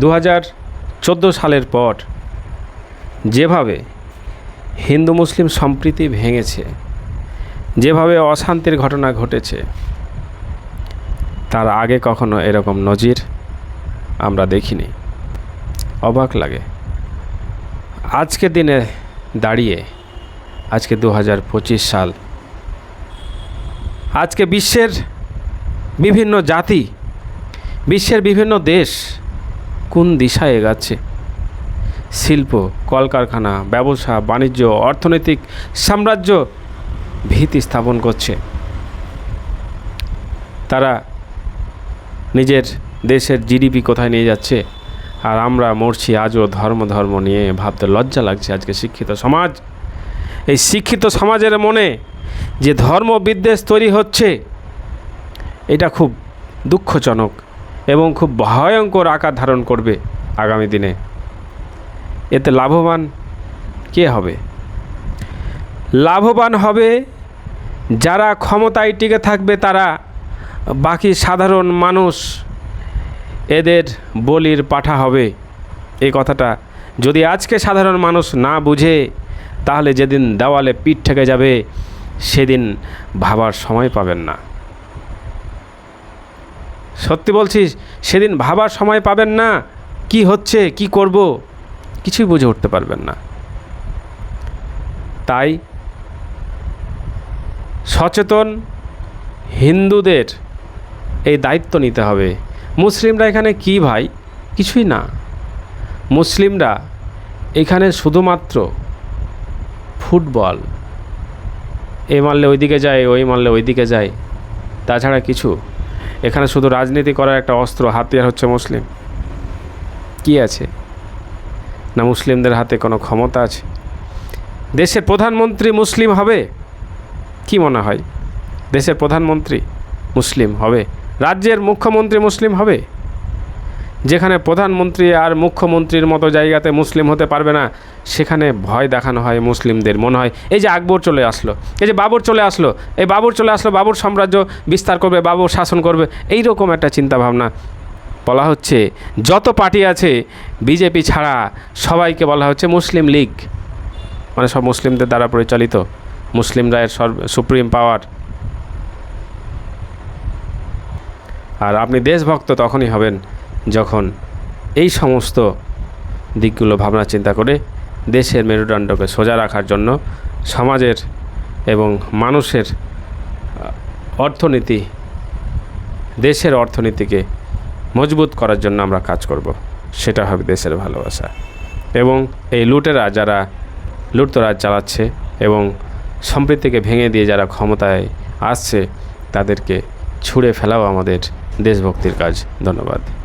দু হাজার চোদ্দ সালের পর যেভাবে হিন্দু মুসলিম সম্প্রীতি ভেঙেছে, যেভাবে অশান্তির ঘটনা ঘটেছে, তার আগে কখনো এরকম নজির আমরা দেখিনি। অবাক লাগে। আজকে দিনে দাঁড়িয়ে আজকে দু হাজার পঁচিশ সাল, আজকে বিশ্বের বিভিন্ন জাতি, বিশ্বের বিভিন্ন দেশ কোন দিশায় এগাচ্ছে? শিল্প, কলকারখানা, ব্যবসা, বাণিজ্য, অর্থনৈতিক সাম্রাজ্য ভিত্তি স্থাপন করছে। তারা নিজের দেশের জিডিপি কোথায় নিয়ে যাচ্ছে? আর আমরা মরছি আজও ধর্ম ধর্ম নিয়ে ভাবতে লজ্জা লাগছে আজকে শিক্ষিত সমাজ। এই শিক্ষিত সমাজের মনে যে ধর্ম বিদ্বেষ তৈরি হচ্ছে, এটা খুব দুঃখজনক। এবং খুব ভয়ঙ্কর আকার ধারণ করবে আগামী দিনে। এতে লাভবান কে হবে? লাভবান হবে যারা ক্ষমতায় টিকে থাকবে, তারা বাকি সাধারণ মানুষ এদের বলির পাঠা হবে। এই কথাটা যদি আজকে সাধারণ মানুষ না বুঝে, তাহলে যেদিন দেওয়ালে পিঠ ঠেকে যাবে, সেদিন ভাবার সময় পাবেন না। সত্যি বলছিস, সেদিন ভাবার সময় পাবেন না। কি হচ্ছে, কি করব? কিছুই বুঝে উঠতে পারবেন না। তাই সচেতন হিন্দুদের এই দায়িত্ব নিতে হবে। মুসলিমরা এখানে কি ভাই? কিছুই না। মুসলিমরা এখানে শুধুমাত্র ফুটবল। এ মারলে ওইদিকে যায়, ওই মারলে ওইদিকে যায়, তাছাড়া কিছু এখানে শুধু রাজনীতি করার একটা অস্ত্র হাতিয়ার হচ্ছে মুসলিম। কি আছে? না মুসলিমদের হাতে কোনো ক্ষমতা আছে? দেশের প্রধানমন্ত্রী মুসলিম হবে? কি মনে হয়? দেশের প্রধানমন্ত্রী মুসলিম হবে? রাজ্যের মুখ্যমন্ত্রী মুসলিম হবে? যেখানে প্রধানমন্ত্রী আর মুখ্যমন্ত্রীর মতো জায়গাতে মুসলিম হতে পারবে না, সেখানে ভয় দেখানো হয় মুসলিমদের, মনে হয়। এই যে আকবর চলে আসলো, এই যে বাবর চলে আসলো, এই বাবর চলে আসলো, বাবর সাম্রাজ্য বিস্তার করবে, বাবর শাসন করবে এই রকম একটা চিন্তাভাবনা। বলা হচ্ছে, যত পার্টি আছে, বিজেপি ছাড়া সবাইকে বলা হচ্ছে মুসলিম লীগ। মানে সব মুসলিমদের দ্বারা পরিচালিত মুসলিমরা এর সর্ব সুপ্রিম পাওয়ার। আর আপনি দেশভক্ত তখনই হবেন যখন এই সমস্ত দিকগুলো ভাবনা চিন্তা করে দেশের মেরুদণ্ডকে সোজা রাখার জন্য সমাজের এবং মানুষের অর্থনীতি, দেশের অর্থনীতিকে মজবুত করার জন্য আমরা কাজ করব, সেটা হবে দেশের ভালোবাসা। এবং এই লুটেরা যারা লুটতরাজ চালাচ্ছে এবং সম্প্রীতিকে ভেঙে দিয়ে যারা ক্ষমতায় আসছে, তাদেরকে ছুঁড়ে ফেলাও আমাদের দেশভক্তির কাজ। ধন্যবাদ।